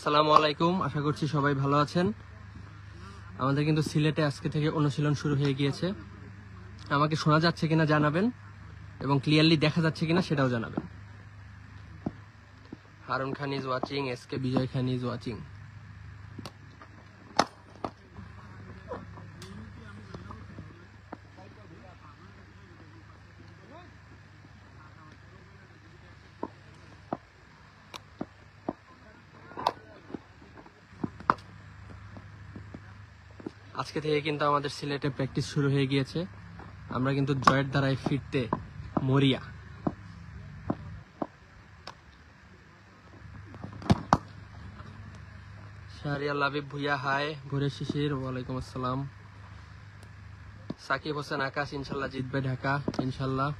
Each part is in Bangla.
আসসালামু আলাইকুম, আশা করছি সবাই ভালো আছেন। আমাদের কিন্তু সিলেটে আজকে থেকে অনুশীলন শুরু হয়ে গিয়েছে। আমাকে শোনা যাচ্ছে কিনা জানাবেন এবং ক্লিয়ারলি দেখা যাচ্ছে কিনা সেটাও জানাবেন। Harun Khan is watching S K Bijoy Khan is watching আজকে থেকে কিন্তু আমাদের সিলেটে প্র্যাকটিস শুরু হয়ে গিয়েছে। আমরা কিন্তু জয়ের দ্বারায় ফিরতে মরিয়া। শাহরিয়া শিশির, ওয়ালাইকুম আসসালাম। সাকিব হোসেন আকাশ, ইনশাল্লাহ জিতবে ঢাকা, ইনশাল্লাহ।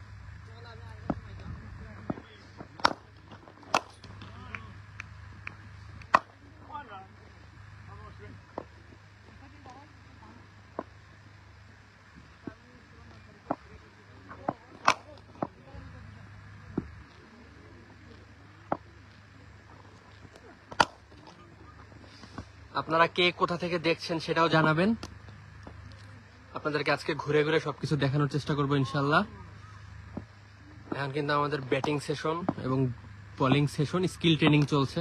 আপনারা কে কোথা থেকে দেখছেন সেটাও জানাবেন। আপনাদেরকে আজকে ঘুরে ঘুরে সবকিছু দেখানোর চেষ্টা করব ইনশাল্লাহ। এখন কিন্তু আমাদের ব্যাটিং সেশন এবং বোলিং সেশন, স্কিল ট্রেনিং চলছে।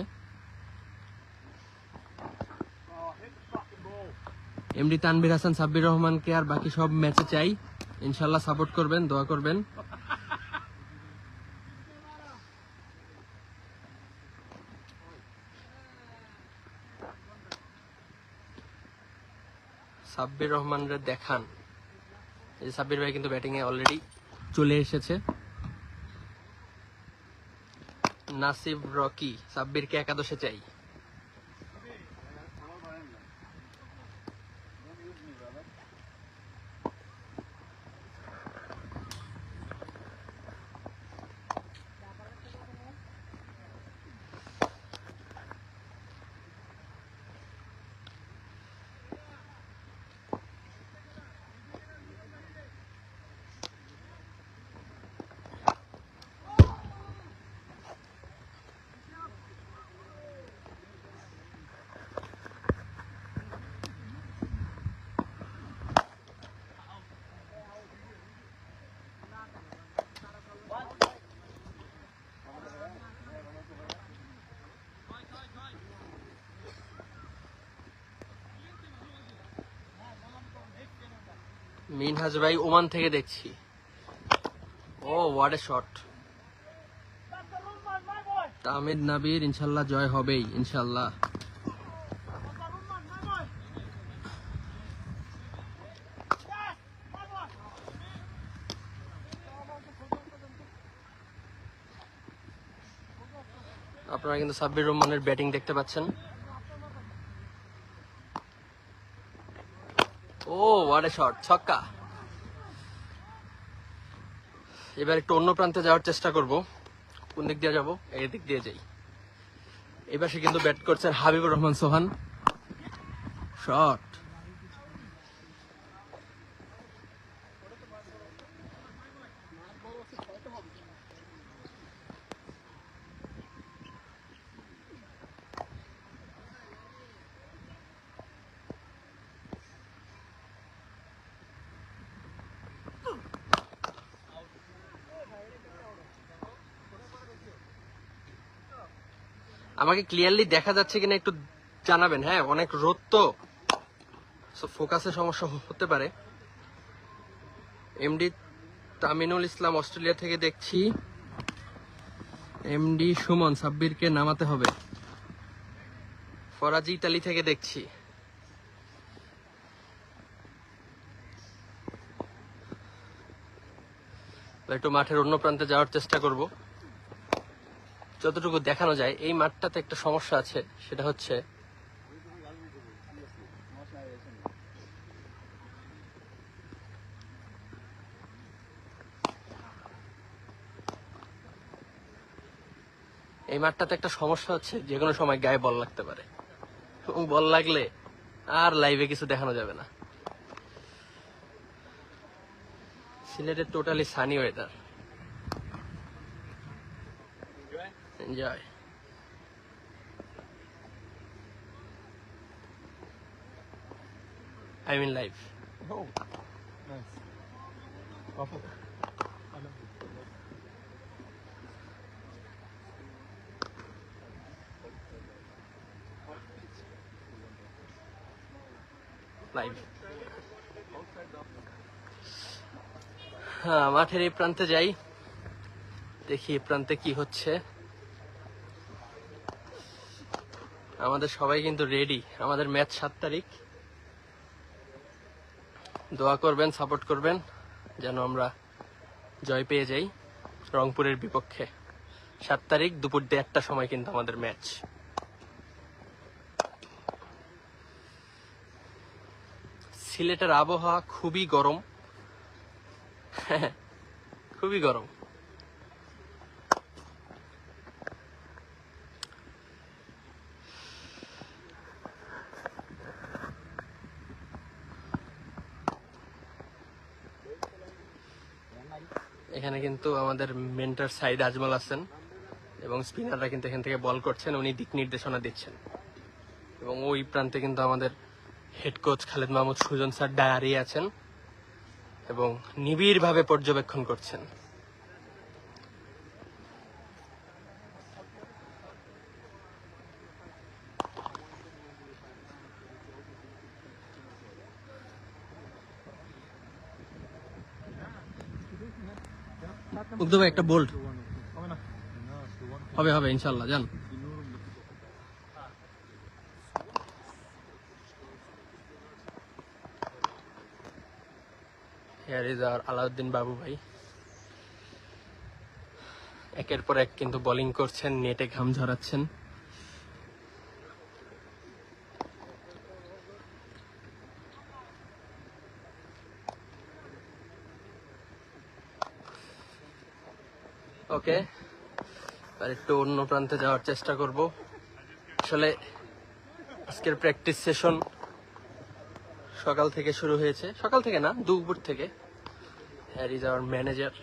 এমডি তানভীর হাসান, সাব্বির রহমানকে আর বাকি সব ম্যাচে চাই। ইনশাল্লাহ সাপোর্ট করবেন, দোয়া করবেন। সাব্বির রহমানরে দেখান। এই সাব্বির ভাই কিন্তু ব্যাটিং এ অলরেডি চলে এসেছে। নাসিব রকি, সাব্বিরকে একাদশে চাই। মিনহাজ ভাই ওমান থেকে দেখছি। ও এ শট তামিদ নাবির ইনশাল্লাহ জয় হবেই, ইনশাল্লাহ। আপনারা কিন্তু সাব্বির রহমানের ব্যাটিং দেখতে পাচ্ছেন ও হোয়াট শট ছক্কা। এবার একটু অন্য প্রান্তে যাওয়ার চেষ্টা করব। কোন দিক দিয়ে যাব? এই দিক দিয়ে যাই। এবার সে কিন্তু ব্যাট করছেন হাবিবুর রহমান সোহান। শট আমাকে ক্লিয়ারলি দেখা যাচ্ছে কিনা একটু জানাবেন হ্যাঁ? অনেক রোদ তো। ফোকাসে সমস্যা হতে পারে। এমডি তামিনুল ইসলাম, অস্ট্রেলিয়া থেকে দেখছি। এমডি সুমন, সাব্বিরকে নামাতে হবে। ফরাজি, ইতালি থেকে দেখছি। একটু মাঠের অন্য প্রান্তে যাওয়ার চেষ্টা করব। যতটুকু দেখানো যায়, এই মাঠটাতে একটা সমস্যা আছে, সেটা হচ্ছে এই মাঠটাতে একটা সমস্যা হচ্ছে, যে কোনো সময় গায়ে বল লাগতে পারে। এবং বল লাগলে আর লাইভে কিছু দেখানো যাবে না। সিলেটের totally sunny weather enjoy I'm in life. Oh, nice. Awful. Live হ্যাঁ মাঠের এই প্রান্তে যাই দেখি এই প্রান্তে কি হচ্ছে আমাদের সবাই কিন্তু রেডি আমাদের ম্যাচ সাত তারিখ। দোয়া করবেন সাপোর্ট করবেন, যেন আমরা জয় পেয়ে যাই রংপুরের বিপক্ষে। সাত তারিখ, দুপুর দেড়টার সময় কিন্তু আমাদের ম্যাচ সিলেটের আবহাওয়া খুবই গরম। খুবই গরম। এখানে কিন্তু আমাদের মেন্টার সাইদ আজমল আছেন এবং স্পিনাররা কিন্তু এখান থেকে বল করছেন, উনি দিক নির্দেশনা দিচ্ছেন। এবং ওই প্রান্তে কিন্তু আমাদের head coach Khaled Mahmud Sujon sir dairy আছেন এবং নিবিড়ভাবে পর্যবেক্ষণ করছেন। মুগ্ধ একটা বোল্ড হবে হবে, ইনশাল্লাহ জান হেয়ার ইজ আর আলাউদ্দিন বাবু ভাই। একের পর এক কিন্তু বোলিং করছেন নেটে ঘাম ঝরাচ্ছেন। ওকে আর একটু অন্য প্রান্তে যাওয়ার চেষ্টা করব। আসলে আজকের প্র্যাকটিস সেশন সকাল থেকে শুরু হয়েছে। সকাল থেকে না, দুপুর থেকে। হ্যার ইজ আওয়ার ম্যানেজার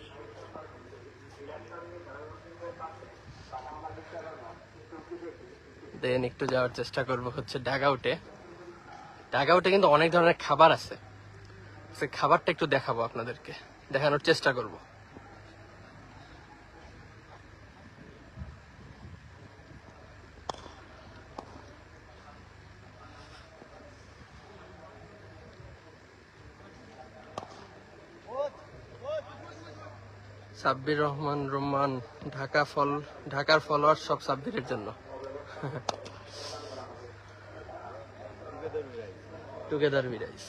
দেন একটু যাওয়ার চেষ্টা করব হচ্ছে ডাগ আউটে কিন্তু অনেক ধরনের খাবার আছে। সে খাবারটা একটু দেখাবো আপনাদেরকে। দেখানোর চেষ্টা করব। সাব্বির রহমান রোমান ঢাকা ফল ঢাকার ফলোয়ার সব সাব্বিরের জন্য। টুগেদার বিরাইস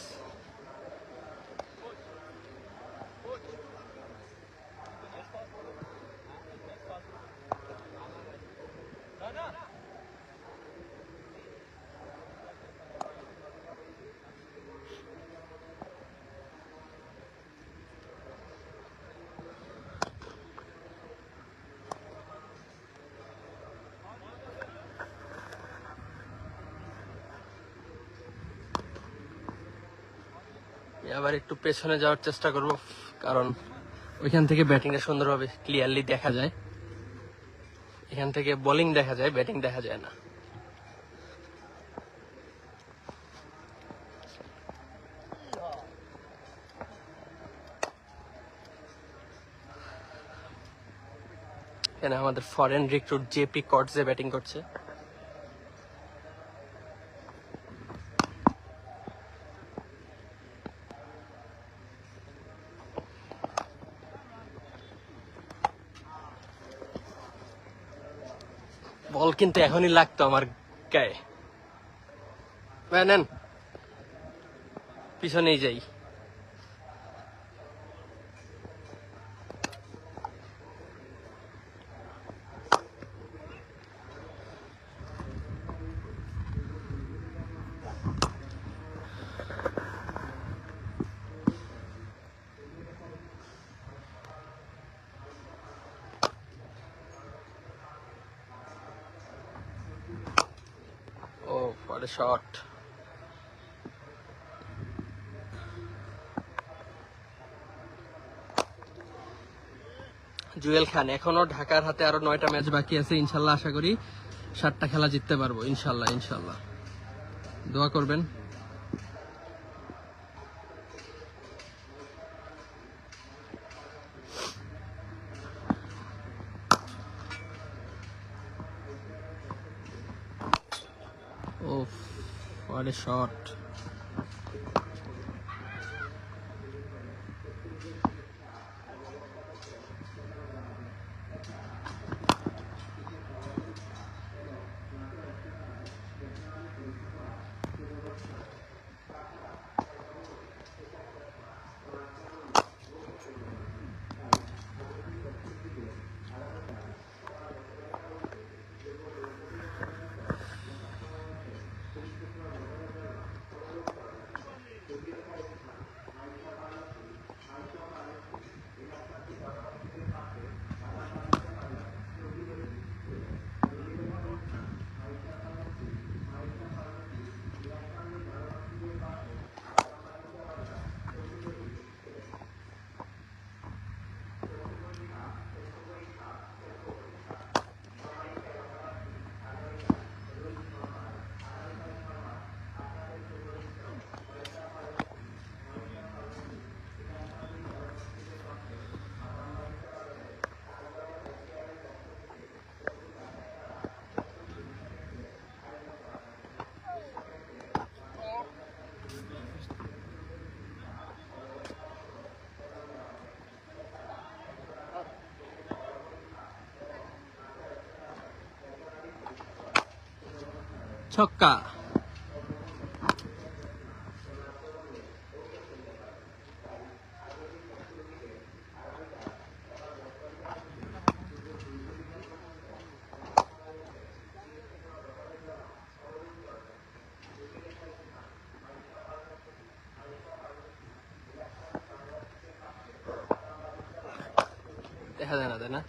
আবার একটু পেছনে যাওয়ার চেষ্টা করব, কারণ ওইখান থেকে ব্যাটিংটা সুন্দরভাবে ক্লিয়ারলি দেখা যায়। এখান থেকে বোলিং দেখা যায় ব্যাটিং দেখা যায় না। এখানে আমাদের foreign recruit JP Kotze batting করছে। বল কিন্তু এখনই লাগতো আমার গায়ে। ভাই, নেন। পিছনেই যাই। What shot. জুয়েল খান, এখনও ঢাকার হাতে আরও নয়টা ম্যাচ বাকি আছে, ইনশাল্লাহ আশা করি সাতটা খেলা জিততে পারব, ইনশাল্লাহ ইনশাল্লাহ দোয়া করবেন a shot. ছক্কা দেখা যায় না তাই না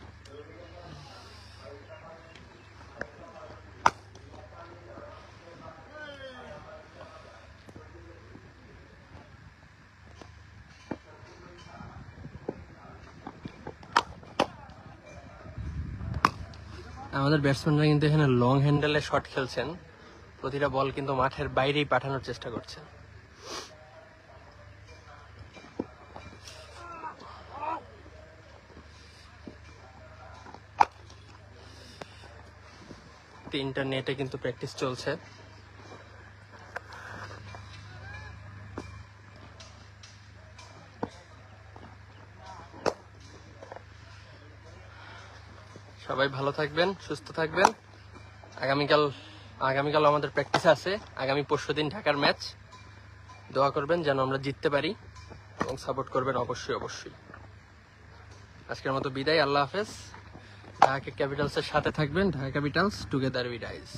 আমাদের ব্যাটসম্যানরা কিন্তু এখানে লং হ্যান্ডেলে শট খেলছেন। প্রতিটা বল কিন্তু মাঠের বাইরেই পাঠানোর চেষ্টা করছেন। তিনটা নেটে কিন্তু প্র্যাকটিস চলছে। সবাই ভালো থাকবেন, সুস্থ থাকবেন। আগামীকাল আগামীকাল আমাদের প্র্যাকটিস আছে। আগামী পরশু দিন ঢাকার ম্যাচ দোয়া করবেন যেন আমরা জিততে পারি এবং সাপোর্ট করবেন অবশ্যই অবশ্যই। আজকের মতো বিদায়, আল্লাহ হাফেজ। ঢাকা ক্যাপিটালসের সাথে থাকবেন। Dhaka capitals together we dice